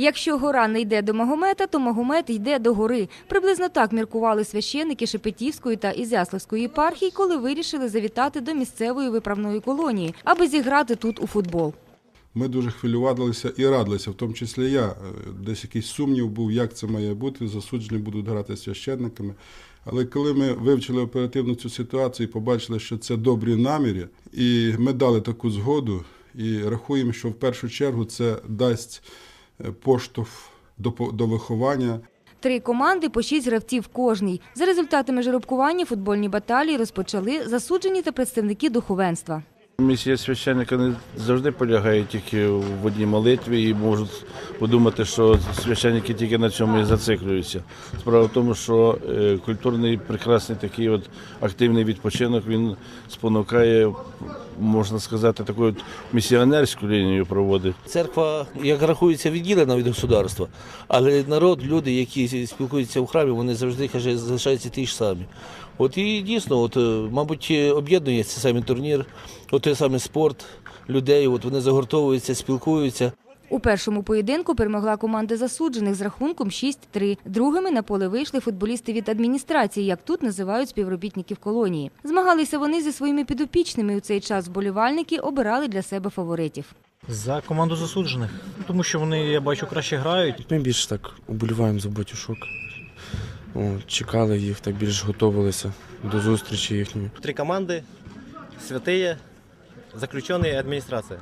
Якщо гора не йде до Магомета, то Магомет йде до гори. Приблизно так міркували священники Шепетівської та Ізяславської єпархій, коли вирішили завітати до місцевої виправної колонії, аби зіграти тут у футбол. Ми дуже хвилювалися і радилися, в тому числі я. Е, Десь якийсь сумнів був, як це має бути. Засуджені будуть грати священниками. Але коли ми вивчили оперативно цю ситуацію і побачили, що це добрі наміри, і ми дали таку згоду, і рахуємо, що в першу чергу це дасть поштовх до, до виховання. Три команди по шість гравців кожній. За результатами жеребкування футбольні баталії розпочали засуджені та представники духовенства. Місія священника не завжди полягає тільки в одній молитві і можуть подумати, що священники тільки на цьому і зациклюються. Справа в тому, що е, культурний прекрасний такий от активний відпочинок він спонукає, можна сказати, таку от місіонерську лінію проводить. Церква, як рахується, відділена від государства, але народ, люди, які спілкуються в храмі, вони завжди каже, залишаються ті ж самі. От і дійсно, от, е, мабуть, е, об'єднує цей самий турнір, от той самий спорт людей, от вони загортовуються, спілкуються. У першому поєдинку перемогла команда засуджених з рахунком 6-3. Другими на поле вийшли футболісти від адміністрації, як тут називають співробітників колонії. Змагалися вони зі своїми підопічними. У цей час вболівальники обирали для себе фаворитів. За команду засуджених, тому що вони, я бачу, краще грають. Ми більше так уболіваємо за батюшок. Чекали їх, так більш готувалися до зустрічі їхньої. Три команды, святые, заключенные и администрация.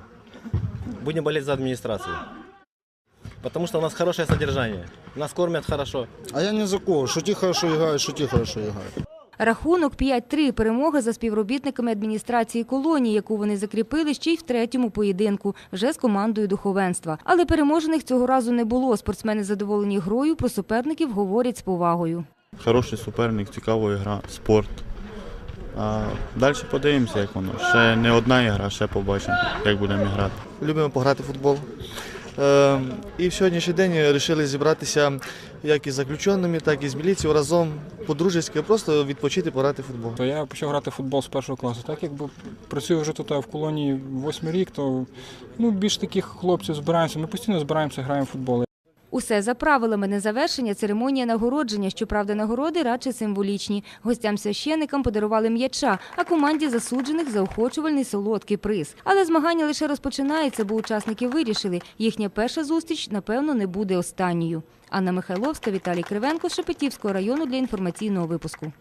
Будем болеть за администрацию. Потому что у нас хорошее содержание. Нас кормят хорошо. А я не за кого. Що ті хорошо грають, що ті хорошо грають. Рахунок 5-3 – перемога за співробітниками адміністрації колонії, яку вони закріпили ще й в третьому поєдинку, вже з командою духовенства. Але переможених цього разу не було. Спортсмени задоволені грою, про суперників говорять з повагою. Хороший суперник, цікава гра, спорт. А далі подивимося, як воно. Ще не одна ігра, ще побачимо, як будемо грати. любимо пограти в футбол. Е, і в сьогоднішній день вирішили зібратися як із заключеними, так і з міліцією разом по-дружески, просто відпочити, пограти в футбол. То я почав грати в футбол з першого класу. Так якби працюю вже тут в колонії восьмий рік, то ну, більш таких хлопців збираємося. Ми постійно збираємося, граємо в футбол. Усе за правилами на завершення церемонія нагородження. Щоправда, нагороди радше символічні. Гостям священикам подарували м'яча, а команді засуджених заохочувальний солодкий приз. Але змагання лише розпочинаються, бо учасники вирішили, їхня перша зустріч, напевно, не буде останньою. Анна Михайловська, Віталій Кривенко Шепетівського району для інформаційного випуску.